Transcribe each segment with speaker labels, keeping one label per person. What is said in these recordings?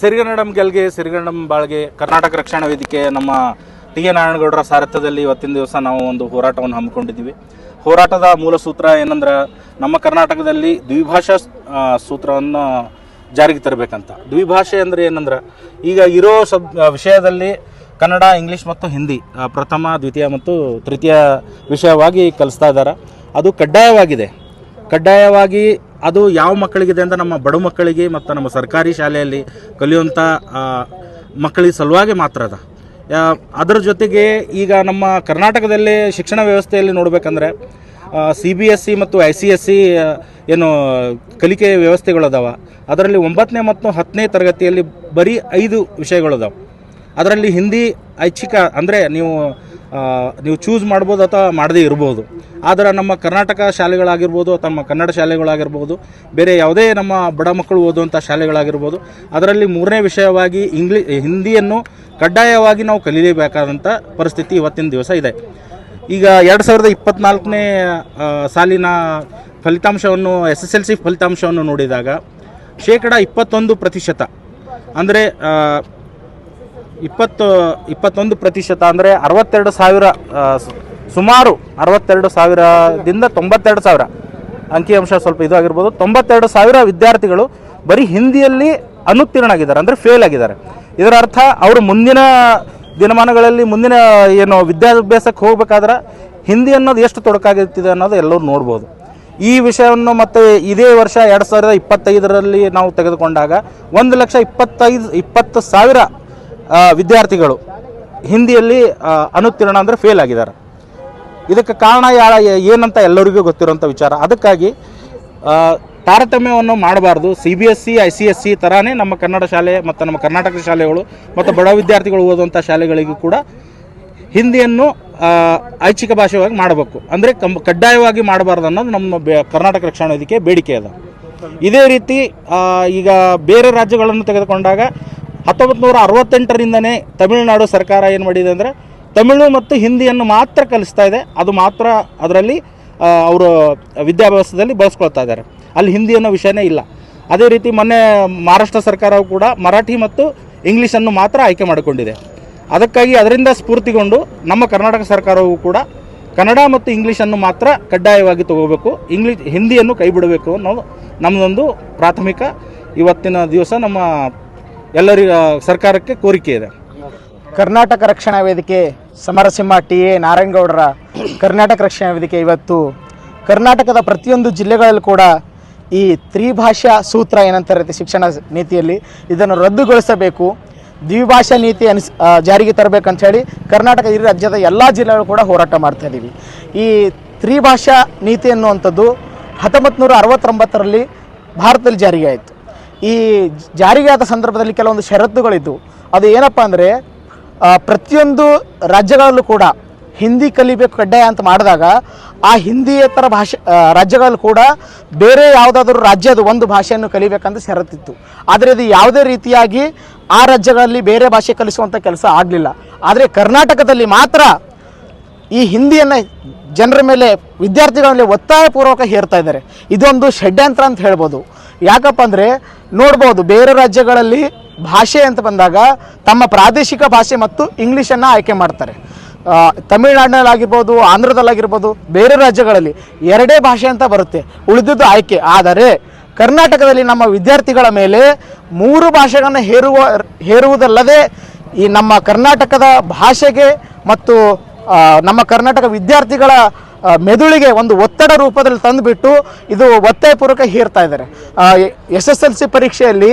Speaker 1: ಸಿರಿಗನ್ನಡಂ ಗೆಲ್ಗೆ, ಸಿರಿಗನ್ನಡಂ ಬಾಳ್ಗೆ, ಕರ್ನಾಟಕ ರಕ್ಷಣಾ ವೇದಿಕೆ ನಮ್ಮ ಟಿ ಎ ನಾರಾಯಣಗೌಡರ ಸಾರಥ್ಯದಲ್ಲಿ ಇವತ್ತಿನ ದಿವಸ ನಾವು ಒಂದು ಹೋರಾಟವನ್ನು ಹಮ್ಮಿಕೊಂಡಿದ್ದೀವಿ. ಹೋರಾಟದ ಮೂಲ ಸೂತ್ರ ಏನಂದ್ರೆ, ನಮ್ಮ ಕರ್ನಾಟಕದಲ್ಲಿ ದ್ವಿಭಾಷಾ ಸೂತ್ರವನ್ನು ಜಾರಿಗೆ ತರಬೇಕಂತ. ದ್ವಿಭಾಷೆ ಅಂದರೆ ಏನಂದ್ರೆ, ಈಗ ಇರೋ ಸಬ್ ವಿಷಯದಲ್ಲಿ ಕನ್ನಡ, ಇಂಗ್ಲೀಷ್ ಮತ್ತು ಹಿಂದಿ ಪ್ರಥಮ, ದ್ವಿತೀಯ ಮತ್ತು ತೃತೀಯ ವಿಷಯವಾಗಿ ಕಲಿಸ್ತಾ ಇದ್ದಾರೆ ಅದು ಕಡ್ಡಾಯವಾಗಿದೆ. ಕಡ್ಡಾಯವಾಗಿ ಅದು ಯಾವ ಮಕ್ಕಳಿಗಿದೆ ಅಂತ ನಮ್ಮ ಬಡ ಮಕ್ಕಳಿಗೆ ಮತ್ತು ನಮ್ಮ ಸರ್ಕಾರಿ ಶಾಲೆಯಲ್ಲಿ ಕಲಿಯುವಂಥ ಮಕ್ಕಳಿಗೆ ಸಲುವಾಗಿ ಮಾತ್ರ ಅದ. ಅದರ ಜೊತೆಗೆ ಈಗ ನಮ್ಮ ಕರ್ನಾಟಕದಲ್ಲಿ ಶಿಕ್ಷಣ ವ್ಯವಸ್ಥೆಯಲ್ಲಿ ನೋಡಬೇಕಂದ್ರೆ ಸಿ ಬಿ ಎಸ್ ಸಿ ಮತ್ತು ಐ ಸಿ ಎಸ್ ಸಿ ಏನು ಕಲಿಕೆ ವ್ಯವಸ್ಥೆಗಳದಾವ ಅದರಲ್ಲಿ ಒಂಬತ್ತನೇ ಮತ್ತು ಹತ್ತನೇ ತರಗತಿಯಲ್ಲಿ ಬರೀ ಐದು ವಿಷಯಗಳದಾವೆ ಅದರಲ್ಲಿ ಹಿಂದಿ ಐಚ್ಛಿಕ ಅಂದರೆ ನೀವು ನೀವು ಚೂಸ್ ಮಾಡ್ಬೋದು ಅಥವಾ ಮಾಡದೇ ಇರ್ಬೋದು. ಆದರೆ ನಮ್ಮ ಕರ್ನಾಟಕ ಶಾಲೆಗಳಾಗಿರ್ಬೋದು ಅಥವಾ ನಮ್ಮ ಕನ್ನಡ ಶಾಲೆಗಳಾಗಿರ್ಬೋದು, ಬೇರೆ ಯಾವುದೇ ನಮ್ಮ ಬಡ ಮಕ್ಕಳು ಓದುವಂಥ ಶಾಲೆಗಳಾಗಿರ್ಬೋದು, ಅದರಲ್ಲಿ ಮೂರನೇ ವಿಷಯವಾಗಿ ಇಂಗ್ಲಿ, ಹಿಂದಿಯನ್ನು ಕಡ್ಡಾಯವಾಗಿ ನಾವು ಕಲೀಲೇಬೇಕಾದಂಥ ಪರಿಸ್ಥಿತಿ ಇವತ್ತಿನ ದಿವಸ ಇದೆ. ಈಗ ಎರಡು ಸಾವಿರದ ಇಪ್ಪತ್ತ್ನಾಲ್ಕನೇ ಸಾಲಿನ ಫಲಿತಾಂಶವನ್ನು ಎಸ್ ಎಸ್ ಎಲ್ ಸಿ ಫಲಿತಾಂಶವನ್ನು ನೋಡಿದಾಗ ಶೇಕಡ ಇಪ್ಪತ್ತೊಂದು ಪ್ರತಿಶತ, ಅಂದರೆ ಇಪ್ಪತ್ತು, ಇಪ್ಪತ್ತೊಂದು ಪ್ರತಿಶತ ಅಂದರೆ ಅರವತ್ತೆರಡು ಸಾವಿರ ಸುಮಾರು ಅರವತ್ತೆರಡು ಸಾವಿರದಿಂದ ತೊಂಬತ್ತೆರಡು ಸಾವಿರ. ಅಂಕಿಅಂಶ ಸ್ವಲ್ಪ ಇದು ಆಗಿರ್ಬೋದು. ತೊಂಬತ್ತೆರಡು ಸಾವಿರ ವಿದ್ಯಾರ್ಥಿಗಳು ಬರೀ ಹಿಂದಿಯಲ್ಲಿ ಅನುತ್ತೀರ್ಣಾಗಿದ್ದಾರೆ ಅಂದರೆ ಫೇಲ್ ಆಗಿದ್ದಾರೆ. ಇದರ ಅರ್ಥ ಅವರು ಮುಂದಿನ ದಿನಮಾನಗಳಲ್ಲಿ ಮುಂದಿನ, ಏನು, ವಿದ್ಯಾಭ್ಯಾಸಕ್ಕೆ ಹೋಗಬೇಕಾದ್ರೆ ಹಿಂದಿ ಅನ್ನೋದು ಎಷ್ಟು ತೊಡಕಾಗಿರ್ತಿದೆ ಅನ್ನೋದು ಎಲ್ಲರೂ ನೋಡ್ಬೋದು. ಈ ವಿಷಯವನ್ನು ಮತ್ತು ಇದೇ ವರ್ಷ ಎರಡು ಸಾವಿರದ ಇಪ್ಪತ್ತೈದರಲ್ಲಿ ನಾವು ತೆಗೆದುಕೊಂಡಾಗ ಒಂದು ಲಕ್ಷ ಇಪ್ಪತ್ತೈದು, ಇಪ್ಪತ್ತು ಸಾವಿರ ವಿದ್ಯಾರ್ಥಿಗಳು ಹಿಂದಿಯಲ್ಲಿ ಅನುತ್ತೀರ್ಣ ಅಂದರೆ ಫೇಲ್ ಆಗಿದ್ದಾರೆ. ಇದಕ್ಕೆ ಕಾರಣ ಯಾರ, ಏನಂತ ಎಲ್ಲರಿಗೂ ಗೊತ್ತಿರೋಂಥ ವಿಚಾರ. ಅದಕ್ಕಾಗಿ ತಾರತಮ್ಯವನ್ನು ಮಾಡಬಾರ್ದು. C B S C I C S C ಥರನೇ ನಮ್ಮ ಕನ್ನಡ ಶಾಲೆ ಮತ್ತು ನಮ್ಮ ಕರ್ನಾಟಕ ಶಾಲೆಗಳು ಮತ್ತು ಬಡ ವಿದ್ಯಾರ್ಥಿಗಳು ಓದುವಂಥ ಶಾಲೆಗಳಿಗೂ ಕೂಡ ಹಿಂದಿಯನ್ನು ಐಚ್ಛಿಕ ಭಾಷೆಯಾಗಿ ಮಾಡಬೇಕು. ಅಂದರೆ ಕಂ, ಕಡ್ಡಾಯವಾಗಿ ಮಾಡಬಾರ್ದು ಅನ್ನೋದು ನಮ್ಮ ಬೆ- ಕರ್ನಾಟಕ ರಕ್ಷಣಾ ವೇದಿಕೆ ಬೇಡಿಕೆ ಅದ. ಇದೇ ರೀತಿ ಈಗ ಬೇರೆ ರಾಜ್ಯಗಳನ್ನು ತೆಗೆದುಕೊಂಡಾಗ ಹತ್ತೊಂಬತ್ತು ನೂರ ಅರವತ್ತೆಂಟರಿಂದನೇ ತಮಿಳುನಾಡು ಸರ್ಕಾರ ಏನು ಮಾಡಿದೆ ಅಂದರೆ ತಮಿಳು ಮತ್ತು ಹಿಂದಿಯನ್ನು ಮಾತ್ರ ಕಲಿಸ್ತಾ ಇದೆ. ಅದು ಮಾತ್ರ ಅದರಲ್ಲಿ ಅವರು ವಿದ್ಯಾಭ್ಯಾಸದಲ್ಲಿ ಬಳಸ್ಕೊಳ್ತಾ ಇದ್ದಾರೆ. ಅಲ್ಲಿ ಹಿಂದಿ ಅನ್ನೋ ವಿಷಯನೇ ಇಲ್ಲ. ಅದೇ ರೀತಿ ಮೊನ್ನೆ ಮಹಾರಾಷ್ಟ್ರ ಸರ್ಕಾರವು ಕೂಡ ಮರಾಠಿ ಮತ್ತು ಇಂಗ್ಲೀಷನ್ನು ಮಾತ್ರ ಆಯ್ಕೆ ಮಾಡಿಕೊಂಡಿದೆ. ಅದಕ್ಕಾಗಿ ಅದರಿಂದ ಸ್ಫೂರ್ತಿಗೊಂಡು ನಮ್ಮ ಕರ್ನಾಟಕ ಸರ್ಕಾರವು ಕೂಡ ಕನ್ನಡ ಮತ್ತು ಇಂಗ್ಲೀಷನ್ನು ಮಾತ್ರ ಕಡ್ಡಾಯವಾಗಿ ತಗೋಬೇಕು. ಇಂಗ್ಲೀಷ್, ಹಿಂದಿಯನ್ನು ಕೈ ಬಿಡಬೇಕು ಅನ್ನೋದು ನಮ್ಮದೊಂದು ಪ್ರಾಥಮಿಕ ಇವತ್ತಿನ ದಿವಸ ನಮ್ಮ ಎಲ್ಲರಿಗ ಸರ್ಕಾರಕ್ಕೆ ಕೋರಿಕೆ ಇದೆ.
Speaker 2: ಕರ್ನಾಟಕ ರಕ್ಷಣಾ ವೇದಿಕೆ ಸಮರಸಿಂಹ ಟಿ ಎ ನಾರಾಯಣಗೌಡರ ಕರ್ನಾಟಕ ರಕ್ಷಣಾ ವೇದಿಕೆ ಇವತ್ತು. ಕರ್ನಾಟಕದ ಪ್ರತಿಯೊಂದು ಜಿಲ್ಲೆಗಳಲ್ಲೂ ಕೂಡ ಈ ತ್ರಿಭಾಷಾ ಸೂತ್ರ ಏನಂತಾರೆ ಶಿಕ್ಷಣ ನೀತಿಯಲ್ಲಿ ಇದನ್ನು ರದ್ದುಗೊಳಿಸಬೇಕು. ದ್ವಿಭಾಷಾ ನೀತಿ ಅನಿಸ್ ಜಾರಿಗೆ ತರಬೇಕಂತ ಹೇಳಿ ಕರ್ನಾಟಕ ಈ ರಾಜ್ಯದ ಎಲ್ಲ ಜಿಲ್ಲೆಗಳು ಕೂಡ ಹೋರಾಟ ಮಾಡ್ತಾ ಇದ್ದೀವಿ. ಈ ತ್ರಿಭಾಷಾ ನೀತಿ ಅನ್ನುವಂಥದ್ದು ಹತ್ತೊಂಬತ್ತು ನೂರ ಅರವತ್ತೊಂಬತ್ತರಲ್ಲಿ ಭಾರತದಲ್ಲಿ ಜಾರಿಗೆ ಆಯಿತು. ಈ ಜಾರಿಗೆ ಆದ ಸಂದರ್ಭದಲ್ಲಿ ಕೆಲವೊಂದು ಷರತ್ತುಗಳಿದ್ದು. ಅದು ಏನಪ್ಪ ಅಂದರೆ ಪ್ರತಿಯೊಂದು ರಾಜ್ಯಗಳಲ್ಲೂ ಕೂಡ ಹಿಂದಿ ಕಲಿಬೇಕು ಕಡ್ಡಾಯ ಅಂತ ಮಾಡಿದಾಗ, ಆ ಹಿಂದಿಯೇತರ ಭಾಷೆ ರಾಜ್ಯಗಳಲ್ಲೂ ಕೂಡ ಬೇರೆ ಯಾವುದಾದ್ರೂ ರಾಜ್ಯದ ಒಂದು ಭಾಷೆಯನ್ನು ಕಲಿಬೇಕಂತ ಷರತ್ತಿತ್ತು. ಆದರೆ ಇದು ಯಾವುದೇ ರೀತಿಯಾಗಿ ಆ ರಾಜ್ಯಗಳಲ್ಲಿ ಬೇರೆ ಭಾಷೆ ಕಲಿಸುವಂಥ ಕೆಲಸ ಆಗಲಿಲ್ಲ. ಆದರೆ ಕರ್ನಾಟಕದಲ್ಲಿ ಮಾತ್ರ ಈ ಹಿಂದಿಯನ್ನು ಜನರ ಮೇಲೆ ವಿದ್ಯಾರ್ಥಿಗಳ ಮೇಲೆ ಒತ್ತಾಯಪೂರ್ವಕ ಹೇರ್ತಾ ಇದ್ದಾರೆ. ಇದೊಂದು ಷಡ್ಯಂತ್ರ ಅಂತ ಹೇಳ್ಬೋದು. ಯಾಕಪ್ಪ ಅಂದರೆ ನೋಡ್ಬೋದು ಬೇರೆ ರಾಜ್ಯಗಳಲ್ಲಿ ಭಾಷೆ ಅಂತ ಬಂದಾಗ ತಮ್ಮ ಪ್ರಾದೇಶಿಕ ಭಾಷೆ ಮತ್ತು ಇಂಗ್ಲೀಷನ್ನು ಆಯ್ಕೆ ಮಾಡ್ತಾರೆ. ತಮಿಳುನಾಡಿನಲ್ಲಾಗಿರ್ಬೋದು, ಆಂಧ್ರದಲ್ಲಾಗಿರ್ಬೋದು, ಬೇರೆ ರಾಜ್ಯಗಳಲ್ಲಿ ಎರಡೇ ಭಾಷೆ ಅಂತ ಬರುತ್ತೆ, ಉಳಿದಿದ್ದು ಆಯ್ಕೆ. ಆದರೆ ಕರ್ನಾಟಕದಲ್ಲಿ ನಮ್ಮ ವಿದ್ಯಾರ್ಥಿಗಳ ಮೇಲೆ ಮೂರು ಭಾಷೆಗಳನ್ನು ಹೇರುವ, ಹೇರುವುದಲ್ಲದೆ ಈ ನಮ್ಮ ಕರ್ನಾಟಕದ ಭಾಷೆಗೆ ಮತ್ತು ನಮ್ಮ ಕರ್ನಾಟಕ ವಿದ್ಯಾರ್ಥಿಗಳ ಮೆದುಳಿಗೆ ಒಂದು ಒತ್ತಡ ರೂಪದಲ್ಲಿ ತಂದುಬಿಟ್ಟು ಇದು ಒತ್ತಾಯಪೂರ್ವಕ ಹೀರ್ತಾ ಇದ್ದಾರೆ. ಎಸ್ ಎಸ್ ಎಲ್ ಸಿ ಪರೀಕ್ಷೆಯಲ್ಲಿ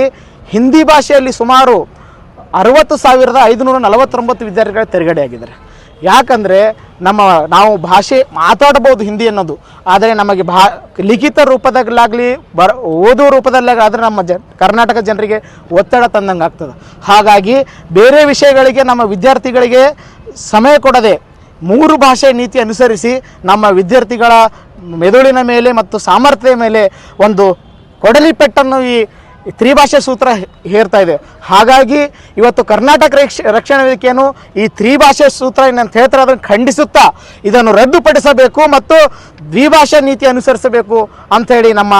Speaker 2: ಹಿಂದಿ ಭಾಷೆಯಲ್ಲಿ ಸುಮಾರು ಅರವತ್ತು ಸಾವಿರದ ಐದುನೂರ ನಲವತ್ತೊಂಬತ್ತು ವಿದ್ಯಾರ್ಥಿಗಳು ತೆರಗಡೆಯಾಗಿದ್ದಾರೆ. ಯಾಕಂದರೆ ನಮ್ಮ, ನಾವು ಭಾಷೆ ಮಾತಾಡ್ಬೋದು ಹಿಂದಿ ಅನ್ನೋದು. ಆದರೆ ನಮಗೆ ಭಾ, ಲಿಖಿತ ರೂಪದಲ್ಲಾಗಲಿ, ಬರ, ಓದುವ ರೂಪದಲ್ಲಾಗಲಿ ನಮ್ಮ ಜ, ಕರ್ನಾಟಕ ಜನರಿಗೆ ಒತ್ತಡ ತಂದಂಗೆ ಆಗ್ತದೆ ಹಾಗಾಗಿ ಬೇರೆ ವಿಷಯಗಳಿಗೆ ನಮ್ಮ ವಿದ್ಯಾರ್ಥಿಗಳಿಗೆ ಸಮಯ ಕೊಡದೆ ಮೂರು ಭಾಷೆ ನೀತಿ ಅನುಸರಿಸಿ ನಮ್ಮ ವಿದ್ಯಾರ್ಥಿಗಳ ಮೆದುಳಿನ ಮೇಲೆ ಮತ್ತು ಸಾಮರ್ಥ್ಯದ ಮೇಲೆ ಒಂದು ಕೊಡಲಿ ಪೆಟ್ಟನ್ನು ಈ ತ್ರಿಭಾಷೆ ಸೂತ್ರ ಹೇರ್ತಾ ಇದೆ. ಹಾಗಾಗಿ ಇವತ್ತು ಕರ್ನಾಟಕ ರಕ್ಷ ರಕ್ಷಣಾ ವೇದಿಕೆಯನ್ನು ಈ ತ್ರಿಭಾಷೆ ಸೂತ್ರ ಏನಂತ ಹೇಳ್ತಾರೆ ಅದನ್ನು ಖಂಡಿಸುತ್ತಾ ಇದನ್ನು ರದ್ದುಪಡಿಸಬೇಕು ಮತ್ತು ದ್ವಿಭಾಷಾ ನೀತಿ ಅನುಸರಿಸಬೇಕು ಅಂಥೇಳಿ ನಮ್ಮ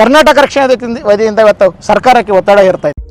Speaker 2: ಕರ್ನಾಟಕ ರಕ್ಷಣಾ ವೇದಿಕೆಯಿಂದ ಇವತ್ತು ಸರ್ಕಾರಕ್ಕೆ ಒತ್ತಡ ಹೇರ್ತಾ ಇದೆ.